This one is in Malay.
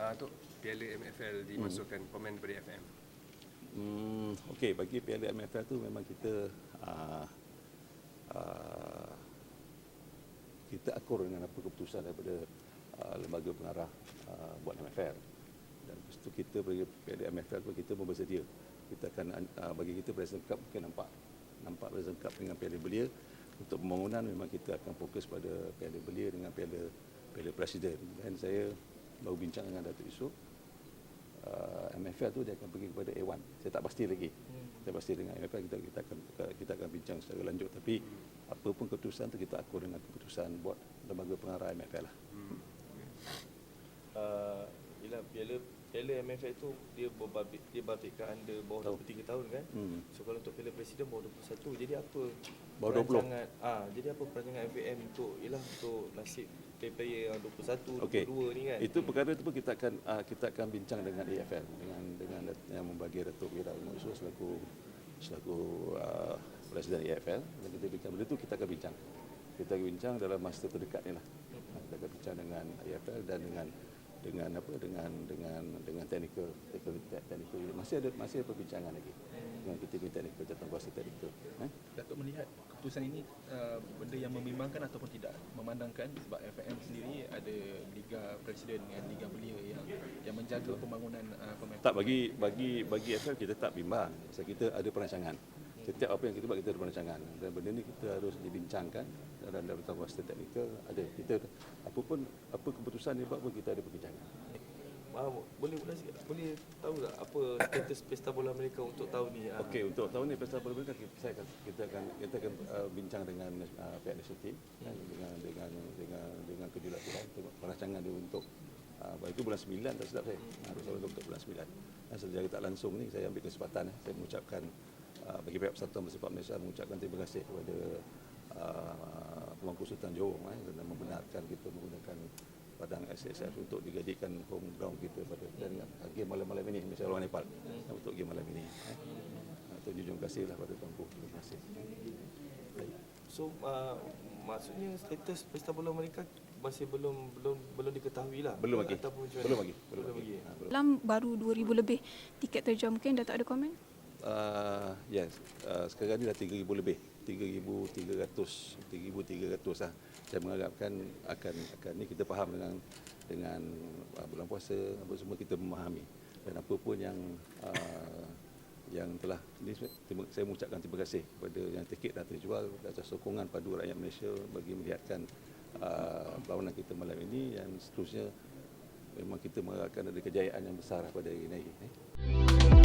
uh, untuk Piala MFL dimasukkan komen daripada FM. Hmm, Okey, bagi Piala MFL tu memang kita uh, uh, kita akur dengan apa keputusan daripada uh, lembaga pengarah uh, buat MFL. Dan lepas tu kita bagi Piala MFL tu kita pun bersedia. Kita akan uh, bagi kita President Cup mungkin nampak nampak President Cup dengan Piala Belia untuk pembangunan memang kita akan fokus pada Piala Belia dengan Piala Piala Presiden. Dan saya baru bincang dengan Datuk Yusof uh, MFL tu dia akan pergi kepada A1. Saya tak pasti lagi. Hmm. Saya pasti dengan MFL kita kita akan kita akan bincang secara lanjut tapi hmm. apa pun keputusan tu kita akur dengan keputusan buat lembaga pengarah MFL lah. Hmm. uh, Yelah piala Piala MFL tu dia berbabit dia babitkan under bawah Tahu. 23 tahun kan. Hmm. So kalau untuk Piala Presiden bawah 21 jadi apa Bawah 20. perancangan ah jadi apa perancangan FAM untuk ialah untuk nasib player-player yang 21 Okey. 22 ni kan. Itu perkara itu pun kita akan uh, kita akan bincang dengan AFL dengan dengan yang membagi Datuk Wira Umar selaku selaku uh, Presiden AFL dan kita bincang benda itu kita akan bincang. Kita akan bincang dalam masa terdekat ni lah. Kita akan bincang dengan AFL dan dengan dengan apa dengan dengan dengan technical technical, technical masih ada masih ada perbincangan lagi dengan kita punya technical jawatankuasa technical eh? Datuk melihat keputusan ini uh, benda yang membimbangkan ataupun tidak memandangkan sebab FAM sendiri ada Liga Presiden dengan Liga Belia yang yang menjaga pembangunan uh, pemain. Tak bagi bagi bagi FL kita tak bimbang. Sebab kita ada perancangan. Setiap apa yang kita buat kita ada perancangan dan benda ni kita harus dibincangkan dan dalam kuasa teknikal ada kita apa pun apa keputusan dia buat pun kita ada perbincangan. Ah, boleh boleh boleh tahu tak apa status pesta bola mereka untuk tahun ni? Ah. Okey untuk tahun ni pesta bola Melaka kita akan kita akan kita akan uh, bincang dengan uh, pihak national team kan, dengan dengan dengan dengan kejuruteraan perancangan dia untuk uh, itu bulan 9 tak silap saya. Harus uh, untuk bulan 9. Dan secara tak langsung ni saya ambil kesempatan eh, saya mengucapkan bagi pihak Persatuan Bersepak Malaysia mengucapkan terima kasih kepada uh, Pemangku Sultan Johor eh, kerana membenarkan kita menggunakan padang SSF untuk dijadikan home ground kita pada dan game malam-malam ini Malaysia lawan Nepal uh, untuk game malam ini. Eh. Uh, tu junjung kasihlah pada tuanku. Terima kasih. So uh, maksudnya status pesta bola mereka masih belum belum belum diketahui lah. Belum lagi. Ataupun macam Belum lagi. Belum Belum lagi. lagi. Ha, belum. Dalam baru 2000 lebih tiket terjual mungkin dah tak ada komen? Uh, yes, uh, sekarang ni dah 3,000 lebih. 3,300, 3,300 lah. Saya mengharapkan akan akan ni kita faham dengan dengan uh, bulan puasa apa semua kita memahami dan apa pun yang uh, yang telah ini terima, saya mengucapkan terima kasih kepada yang tiket dah terjual atas sokongan padu rakyat Malaysia bagi melihatkan uh, perlawanan kita malam ini dan seterusnya memang kita mengharapkan ada kejayaan yang besar pada hari ini. Eh.